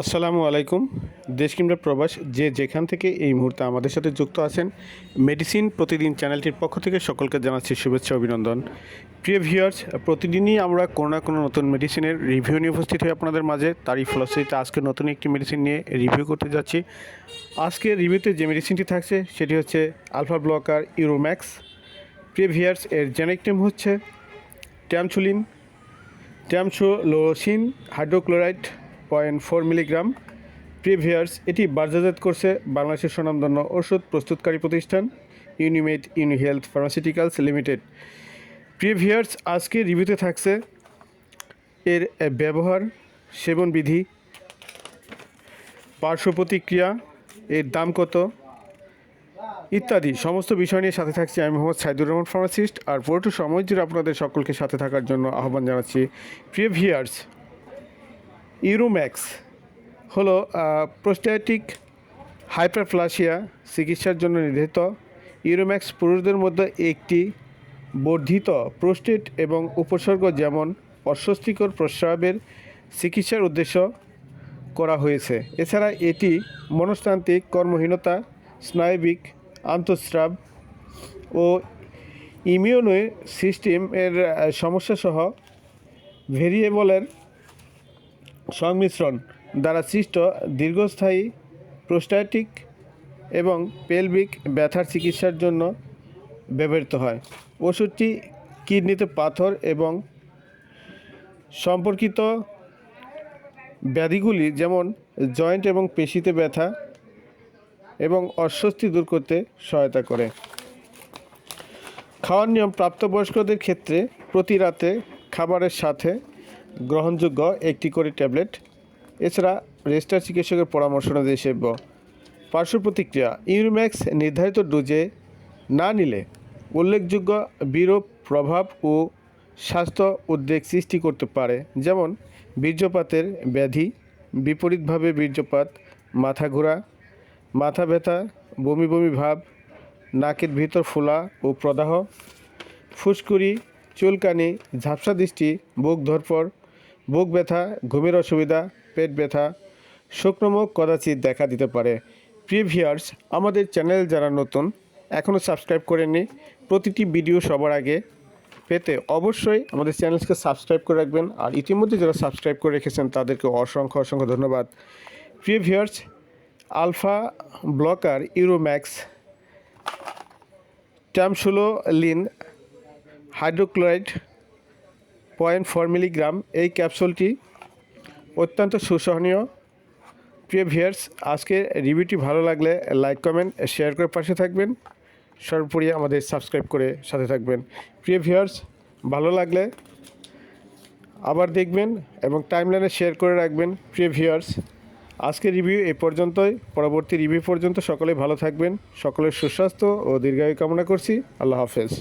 আসসালামু আলাইকুম। দেশ কিংবা প্রবাস যে যেখান থেকে এই মুহূর্তে আমাদের সাথে যুক্ত আছেন মেডিসিন প্রতিদিন চ্যানেলটির পক্ষ থেকে সকলকে জানাচ্ছি শুভেচ্ছা, অভিনন্দন। প্রিয় ভিউয়ার্স, প্রতিদিনই আমরা কোনো না কোনো নতুন মেডিসিনের রিভিউ নিয়ে উপস্থিত হই আপনাদের মাঝে। তারই ফলশ্রুতিতে আজকে নতুন একটি মেডিসিন নিয়ে রিভিউ করতে যাচ্ছি। আজকে রিভিউতে যে মেডিসিনটি থাকছে, সেটি হচ্ছে আলফা ব্লকার ইউরোম্যাক্স প্রিয় ভিউয়ার্স, এর জেনেক নেম হচ্ছে ট্যামচুলিন tamsulosin hydrochloride point four milligram. প্রিভিয়ার্স এটি বাজারজাত করছে বাংলাদেশের স্বনামধন্য ওষুধ প্রস্তুতকারী প্রতিষ্ঠান Unimed Uni Health pharmaceuticals limited প্রিভিয়ার্স আজকে রিভিউতে থাকছে এর ব্যবহার সেবন বিধি পার্শ্ব প্রতিক্রিয়া এর দাম কত, ইত্যাদি। সমস্ত বিষয় নিয়ে সাথে থাকছি আমি মোহাম্মদ সাইদুর রহমান ফার্মাসিস্ট আর পুরোটো সময় জুড়ে আপনাদের সকলকে সাথে থাকার জন্য আহ্বান জানাচ্ছি। প্রিয় ভিয়ার্স ইউরোম্যাক্স হলো প্রোস্ট্যাটিক হাইপারপ্লাসিয়া চিকিৎসার জন্য নির্ধারিত। ইউরোম্যাক্স পুরুষদের মধ্যে একটি বর্ধিত প্রোস্টেট এবং উপসর্গ যেমন অস্বস্তিকর প্রস্রাবের চিকিৎসার উদ্দেশ্য করা হয়েছে। এছাড়া এটি মনস্তান্ত্রিক কর্মহীনতা, স্নায়বিক আন্তঃস্রাব ও ইমিউনো সিস্টেমের সমস্যাসহ ভেরিয়েবলের সংমিশ্রণ দ্বারা সৃষ্ট দীর্ঘস্থায়ী প্রোস্ট্যাটিক এবং পেলভিক ব্যথার চিকিৎসার জন্য ব্যবহৃত হয়। ওষুধটি কিডনিতে পাথর এবং সম্পর্কিত ব্যাধিগুলি যেমন জয়েন্ট এবং পেশিতে ব্যথা এবং অস্বস্তি দূর করতে সহায়তা করে। খাওয়ার নিয়ম প্রাপ্তবয়স্কদের ক্ষেত্রে প্রতি রাতে খাবারের সাথে গ্রহণযোগ্য একটি করে ট্যাবলেট। এছাড়া রেজিস্টার চিকিৎসকের পরামর্শ অনুযায়ী সেব্য। পার্শ্ব প্রতিক্রিয়া ইউরোম্যাক্স নির্ধারিত ডোজে না নিলে উল্লেখযোগ্য বিরূপ প্রভাব ও স্বাস্থ্য উদ্বেগ সৃষ্টি করতে পারে, যেমন বীর্যপাতের ব্যাধি, বিপরীতভাবে বীর্যপাত, মাথা ঘোরা, মাথা ব্যথা, বমি বমি ভাব, নাকের ভিতর ফোলা ও প্রদাহ, ফুসকুড়ি, চুলকানি, ঝাপসা দৃষ্টি, বুক ধরপর বুক ব্যথা, ঘুমের অসুবিধা, পেট ব্যথা, শুকনো মুখ কদাচিৎ দেখা দিতে পারে। প্রিভিয়ার্স আমাদের চ্যানেল যারা নতুন এখনও সাবস্ক্রাইব করেননি, প্রতিটি ভিডিও সবার আগে পেতে অবশ্যই আমাদের চ্যানেলকে সাবস্ক্রাইব করে রাখবেন। আর ইতিমধ্যে যারা সাবস্ক্রাইব করে রেখেছেন, তাদেরকে অসংখ্য অসংখ্য ধন্যবাদ। প্রিভিয়ার্স alpha blocker Uromax, tamsulosin, hydrochloride point four milligram. এই ক্যাপসুলটি অত্যন্ত সুসহনীয়। প্রিয় ভিয়ার্স আজকে রিভিউটি ভালো লাগলে লাইক, কমেন্ট, শেয়ার করে পাশে থাকবেন। সর্বোপরি আমাদের সাবস্ক্রাইব করে সাথে থাকবেন। প্রিয় ভিউয়ার্স, ভালো লাগলে আবার দেখবেন এবং টাইমলাইনে শেয়ার করে রাখবেন। প্রিয় ভিউয়ার্স, আজকের রিভিউ এ পর্যন্তই। পরবর্তী রিভিউ পর্যন্ত সকলে ভালো থাকবেন। সকলের সুস্বাস্থ্য ও দীর্ঘায়ু কামনা করছি। আল্লাহ হাফেজ।